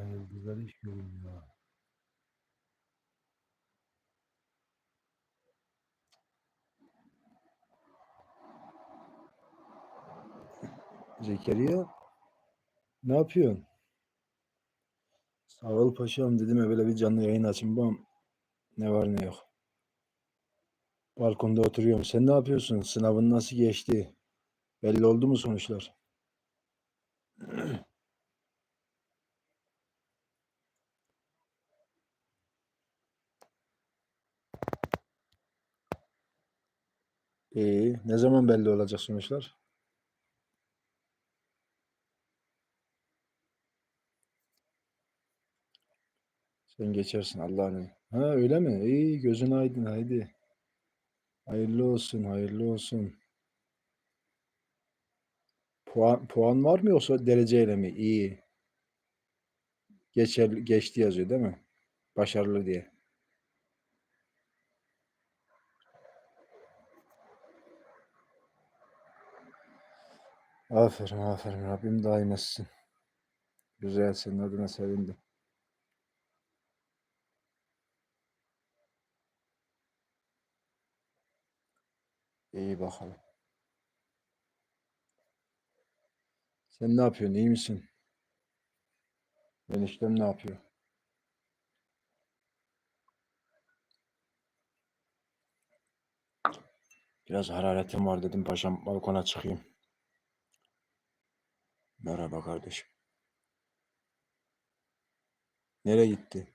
Ben yıldızları hiç görünmüyor. Zekeriya ne yapıyorsun? Sağ ol paşam dedim ya böyle bir canlı yayın açayım bam. Ne var ne yok. Balkonda oturuyorum. Sen ne yapıyorsun? Sınavın nasıl geçti? Belli oldu mu sonuçlar? İyi. Ne zaman belli olacak sonuçlar? Sen geçersin Allah'ın. Ha öyle mi? İyi gözün aydın haydi. Hayırlı olsun, hayırlı olsun. Puan, puan var mı yoksa dereceyle mi? İyi. Geçer, geçti yazıyor değil mi? Başarılı diye. Aferin, aferin. Rabbim daim etsin. Güzel, senin adına sevindim. İyi bakalım. Sen ne yapıyorsun? İyi misin? Eniştem ne yapıyor? Biraz hararetim var dedim paşam balkona çıkayım. Merhaba kardeşim. Nereye gitti?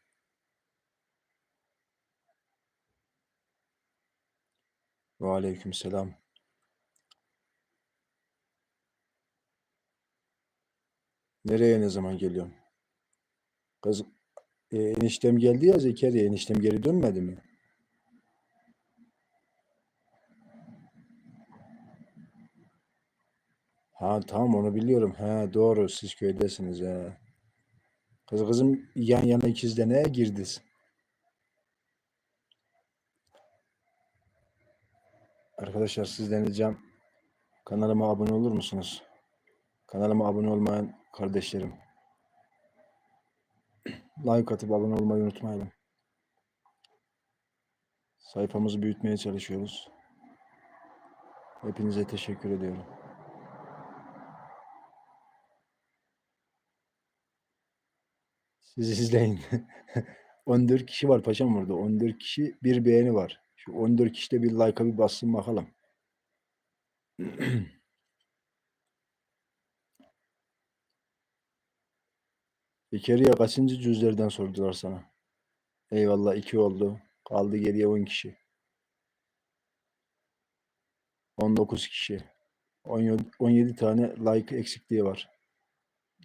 Ve aleyküm selam. Nereye ne zaman geliyorsun? Kız e, eniştem geldi ya Zekeriya eniştem geri dönmedi mi? Ha tamam onu biliyorum. Ha doğru siz köydesiniz ha. Kız kızım yan yana ikizde neye girdiniz? Arkadaşlar sizden ricam kanalıma abone olur musunuz? Kanalıma abone olmayan kardeşlerim. Like atıp abone olmayı unutmayalım. Sayfamızı büyütmeye çalışıyoruz. Hepinize teşekkür ediyorum. Siz izleyin. 14 kişi var paşam burada. 14 kişi bir beğeni var. Şu 14 kişide bir like'a bir bassın bakalım. Zekeriya kaçıncı cüzlerden sordular sana? Eyvallah iki oldu. Kaldı geriye 10 kişi. 19 kişi. 17, 17 tane like eksikliği var.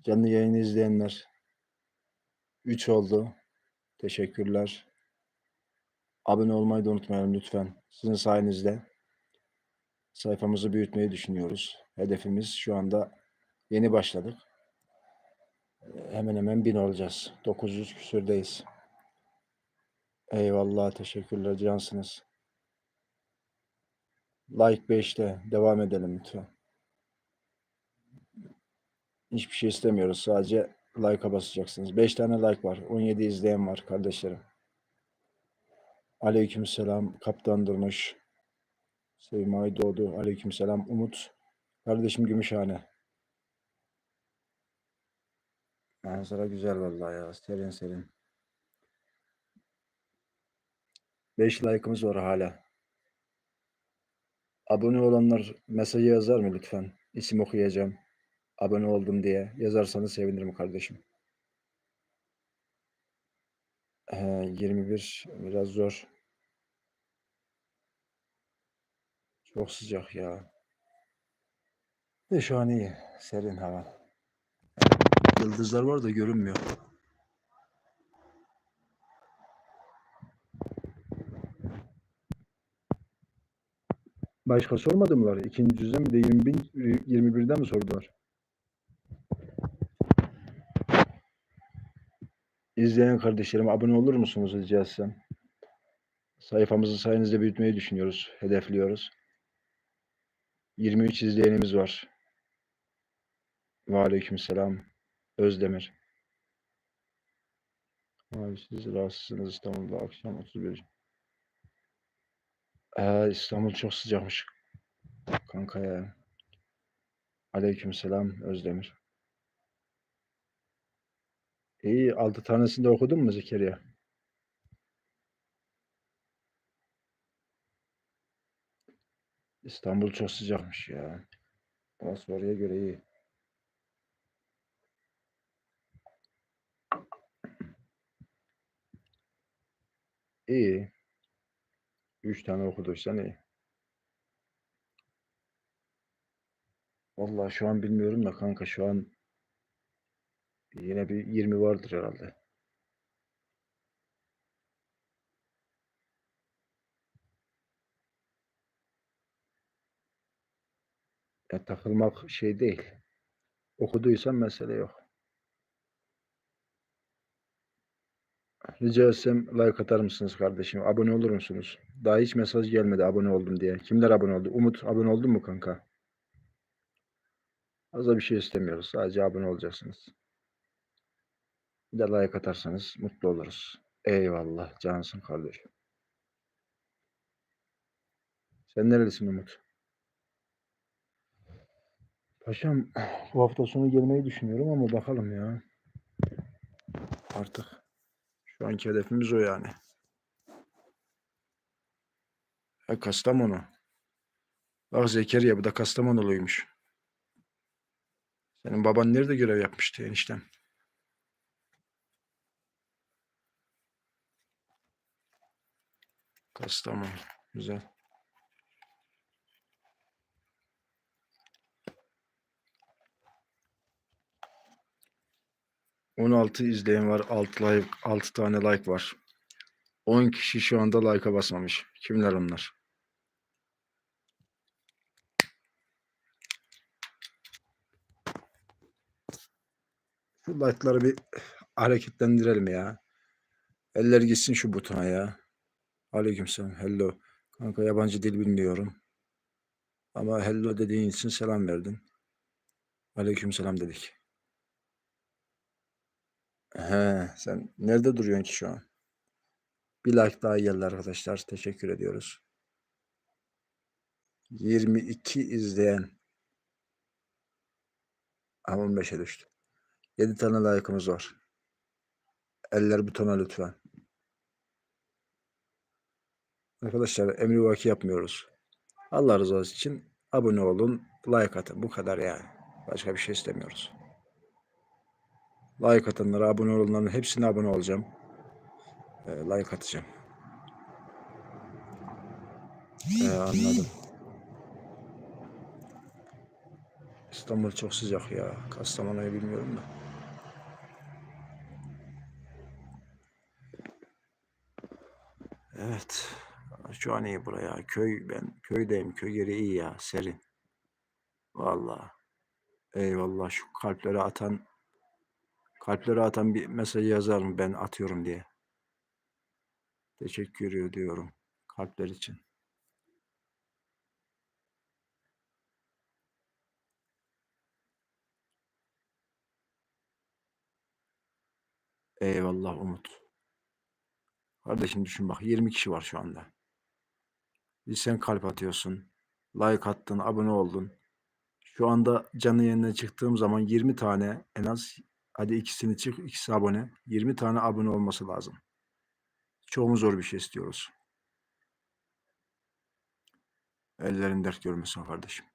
Canlı yayını izleyenler 3 oldu. Teşekkürler. Abone olmayı da unutmayalım lütfen. Sizin sayenizde sayfamızı büyütmeyi düşünüyoruz. Hedefimiz şu anda yeni başladık. Ee, Hemen hemen 1000 olacağız. 900 küsürdeyiz. Eyvallah teşekkürler cansınız. Like 5'te devam edelim lütfen. Hiçbir şey istemiyoruz. Sadece like'a basacaksınız. 5 tane like var. 17 izleyen var kardeşlerim. Aleykümselam Kaptan Durmuş. Sevmay Doğdu. Aleykümselam Umut. Kardeşim Gümüşhane. Manzara güzel vallahi ya. Serin serin. 5 like'ımız var hala. Abone olanlar mesajı yazar mı lütfen? İsim okuyacağım. Abone oldum diye. Yazarsanız sevinirim kardeşim. He, 21 biraz zor. Çok sıcak ya. De şu an iyi. Serin hava. Yıldızlar var da görünmüyor. Başka sormadı mılar? İkinci cüzden bir de 20 bin, 21'den mi sordular? İzleyen kardeşlerim abone olur musunuz rica etsem? Sayfamızı sayenizde büyütmeyi düşünüyoruz, hedefliyoruz. 23 izleyenimiz var. Ve aleykümselam. Özdemir. Abi siz rahatsızsınız İstanbul'da akşam 31. Ee, İstanbul çok sıcakmış. Kanka ya. Aleykümselam Özdemir. İyi, altı tanesini de okudun mu Zekeriya? İstanbul çok sıcakmış ya. Burası oraya göre iyi. İyi. Üç tane okuduysan iyi. Vallahi şu an bilmiyorum da kanka şu an yine bir 20 vardır herhalde. Ya takılmak şey değil. Okuduysan mesele yok. Rica etsem like atar mısınız kardeşim? Abone olur musunuz? Daha hiç mesaj gelmedi abone oldum diye. Kimler abone oldu? Umut abone oldun mu kanka? Fazla bir şey istemiyoruz. Sadece abone olacaksınız. Bir de like atarsanız mutlu oluruz. Eyvallah. Cansın kardeşim. Sen nerelisin Umut? Paşam bu hafta sonu gelmeyi düşünüyorum ama bakalım ya. Artık şu anki hedefimiz o yani. Ha, Kastamonu. Bak Zekeriya bu da Kastamonuluymuş. Senin baban nerede görev yapmıştı eniştem? Kastamonu. Güzel. On altı izleyen var. 6 like, 6 tane like var. 10 kişi şu anda like'a basmamış. Kimler onlar? Şu like'ları bir hareketlendirelim ya. Eller gitsin şu butona ya. Aleykümselam. Hello. Kanka yabancı dil bilmiyorum. Ama hello dediğin için selam verdin. Aleykümselam dedik. He, sen nerede duruyorsun ki şu an? Bir like daha geldi arkadaşlar. Teşekkür ediyoruz. 22 izleyen. Ama 15'e düştü. 7 tane like'ımız var. Eller butona lütfen. Arkadaşlar emri vaki yapmıyoruz. Allah rızası için abone olun, like atın. Bu kadar yani. Başka bir şey istemiyoruz. Like atanlara, abone olanların hepsine abone olacağım. Ee, like atacağım. Ee, anladım. İstanbul çok sıcak ya. Kastamonu'yu bilmiyorum da. Evet. Şu an iyi buraya. Köy ben köydeyim. Köy yeri iyi ya. Serin. Vallahi. Eyvallah şu kalplere atan kalplere atan bir mesaj yazar mı ben atıyorum diye. Teşekkür ediyorum kalpler için. Eyvallah Umut. Kardeşim düşün bak 20 kişi var şu anda. Sen kalp atıyorsun. Like attın, abone oldun. Şu anda canlı yayına çıktığım zaman 20 tane en az hadi ikisini çık, ikisi abone. 20 tane abone olması lazım. Çoğumuz zor bir şey istiyoruz. Ellerin dert görmesin kardeşim.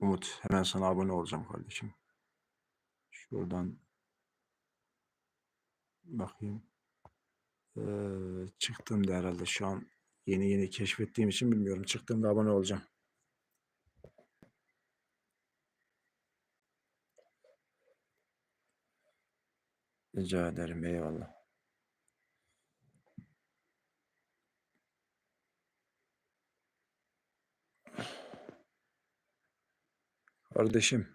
Umut hemen sana abone olacağım kardeşim. Şuradan bakayım. Ee, çıktım da herhalde şu an yeni yeni keşfettiğim için bilmiyorum. Çıktığımda abone olacağım. Rica ederim. Eyvallah. Kardeşim,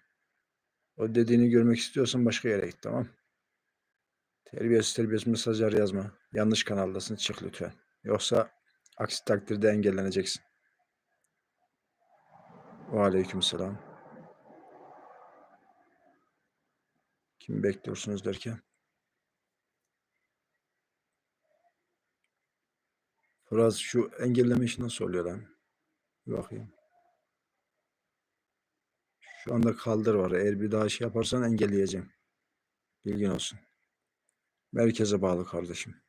o dediğini görmek istiyorsan başka yere git tamam. Terbiyesiz terbiyesiz mesajlar yazma. Yanlış kanaldasın çık lütfen. Yoksa aksi takdirde engelleneceksin. Ve aleykümselam. Kim bekliyorsunuz derken? Biraz şu engelleme işi nasıl oluyor lan? Bir bakayım. Şu anda kaldır var. Eğer bir daha şey yaparsan engelleyeceğim. Bilgin olsun. Merkeze bağlı kardeşim.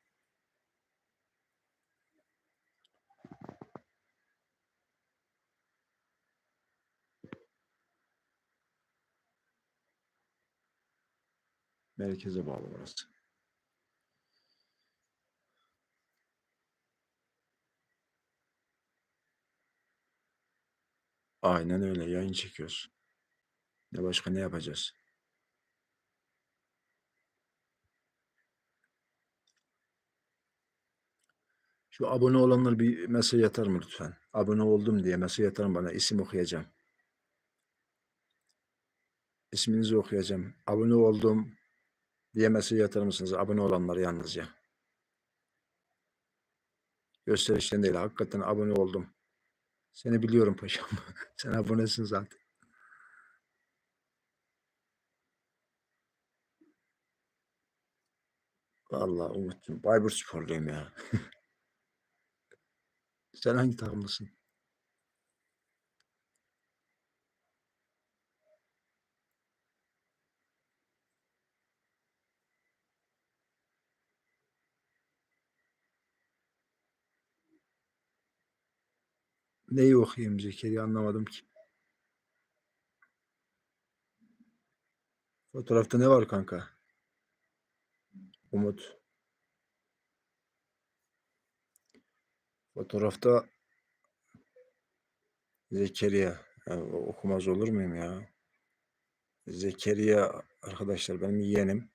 Merkeze bağlı burası. Aynen öyle. Yayın çekiyoruz. Ne başka ne yapacağız? Şu abone olanlar bir mesaj atar mı lütfen? Abone oldum diye mesaj atar mı bana? İsim okuyacağım. İsminizi okuyacağım. Abone oldum diye mesaj atar mısınız? Abone olanlar yalnızca. Gösterişten değil. Hakikaten abone oldum. Seni biliyorum paşam. Sen abonesin zaten. Vallahi Umut'cum. Bayburt sporluyum ya. Sen hangi takımlısın? Neyi okuyayım Zekeriya anlamadım ki. Fotoğrafta ne var kanka? Umut. Fotoğrafta Zekeriya. Ya, okumaz olur muyum ya? Zekeriya arkadaşlar benim yeğenim.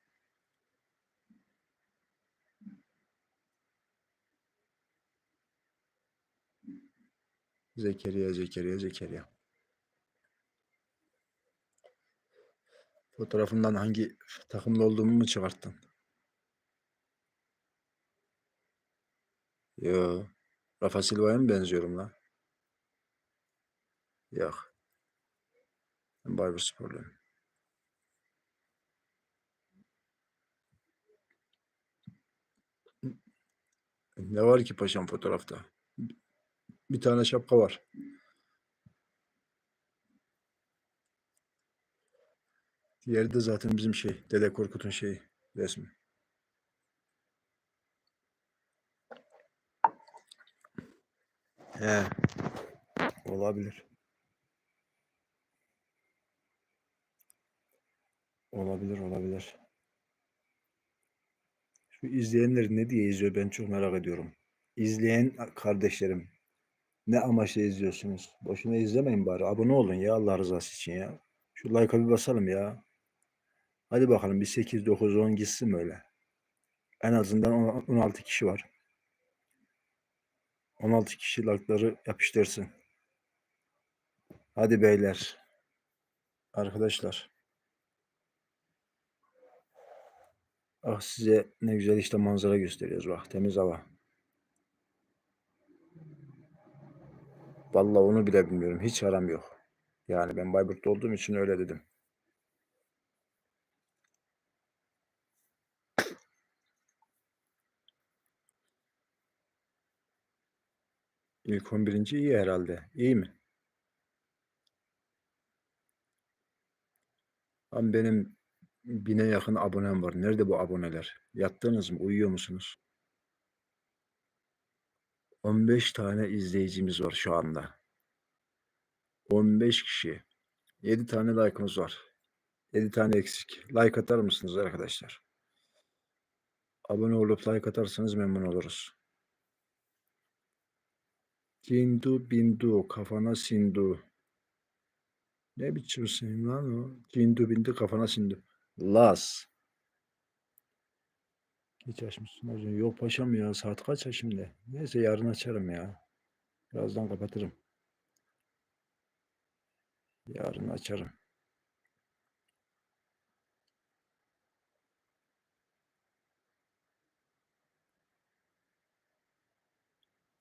Zekeriya, Zekeriya, Zekeriya. Fotoğrafından hangi takımda olduğumu mu çıkarttın? Yo. Rafa Silva'ya mı benziyorum lan? Yok. Ben Bayburt sporluyum. Ne var ki paşam fotoğrafta? Bir tane şapka var. Diğeri de zaten bizim şey, Dede Korkut'un şeyi, resmi. He. Olabilir. Olabilir, olabilir. Şu izleyenler ne diye izliyor ben çok merak ediyorum. İzleyen kardeşlerim ne amaçla izliyorsunuz? Boşuna izlemeyin bari. Abone olun ya Allah rızası için ya. Şu like'a bir basalım ya. Hadi bakalım bir 8, 9, 10 gitsin böyle. En azından 16 kişi var. 16 kişi like'ları yapıştırsın. Hadi beyler. Arkadaşlar. Ah size ne güzel işte manzara gösteriyoruz bak temiz hava. Vallahi onu bile bilmiyorum. Hiç aram yok. Yani ben Bayburt'ta olduğum için öyle dedim. İlk 11. iyi herhalde. İyi mi? Ama benim bine yakın abonem var. Nerede bu aboneler? Yattınız mı? Uyuyor musunuz? 15 tane izleyicimiz var şu anda. 15 kişi. 7 tane like'ımız var. 7 tane eksik. Like atar mısınız arkadaşlar? Abone olup like atarsanız memnun oluruz. Cindu bindu kafana sindu. Ne biçim sim lan o? Cindu bindu kafana sindu. Las. Geç açmışsın hocam. Yok paşam ya saat kaç ya şimdi? Neyse yarın açarım ya. Birazdan kapatırım. Yarın açarım.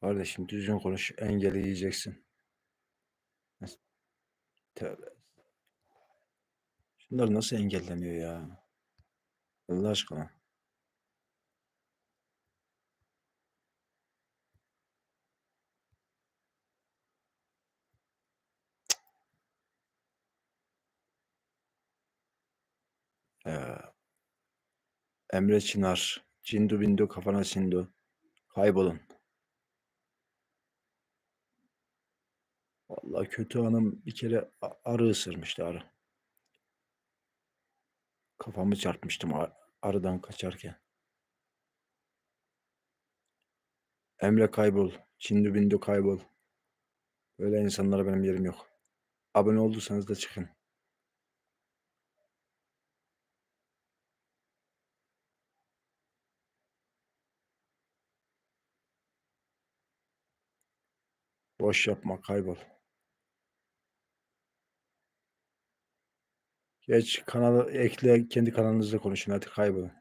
Kardeşim düzgün konuş. Engeli yiyeceksin. Tövbe. Şunlar nasıl engelleniyor ya? Allah aşkına. Emre Çınar. Cindu bindu kafana sindu. Kaybolun. Vallahi kötü hanım bir kere arı ısırmıştı arı. Kafamı çarpmıştım ar- arıdan kaçarken. Emre kaybol. Çindu bindu kaybol. Böyle insanlara benim yerim yok. Abone olduysanız da çıkın. Boş yapma kaybol. Geç kanalı ekle kendi kanalınızda konuşun hadi kaybolun.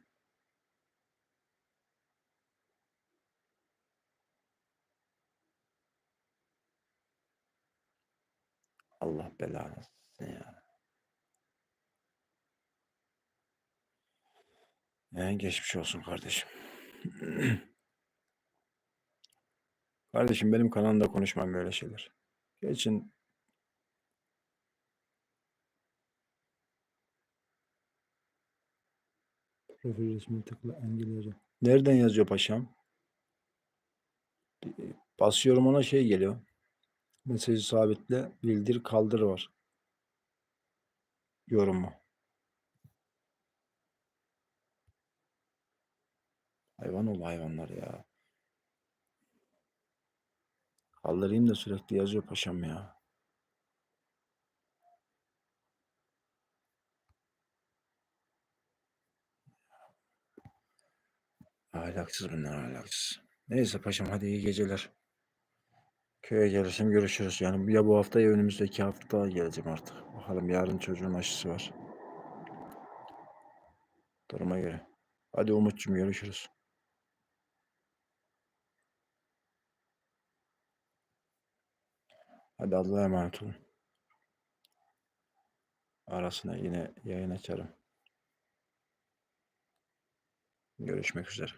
Allah belanı ya. Yani geçmiş olsun kardeşim. kardeşim benim kanalımda konuşmam böyle şeyler. Geçin. Profil resmini tıkla engel Nereden yazıyor paşam? Basıyorum ona şey geliyor. Mesajı sabitle bildir kaldır var. Yorumu. Hayvan ol hayvanlar ya. Kaldırayım da sürekli yazıyor paşam ya. Ahlaksız bunlar ahlaksız. Neyse paşam hadi iyi geceler. Köye gelirsem görüşürüz. Yani ya bu hafta ya önümüzdeki hafta geleceğim artık. Bakalım yarın çocuğun aşısı var. Duruma göre. Hadi Umut'cum görüşürüz. Hadi Allah'a emanet olun. Arasına yine yayın açarım. Görüşmek üzere.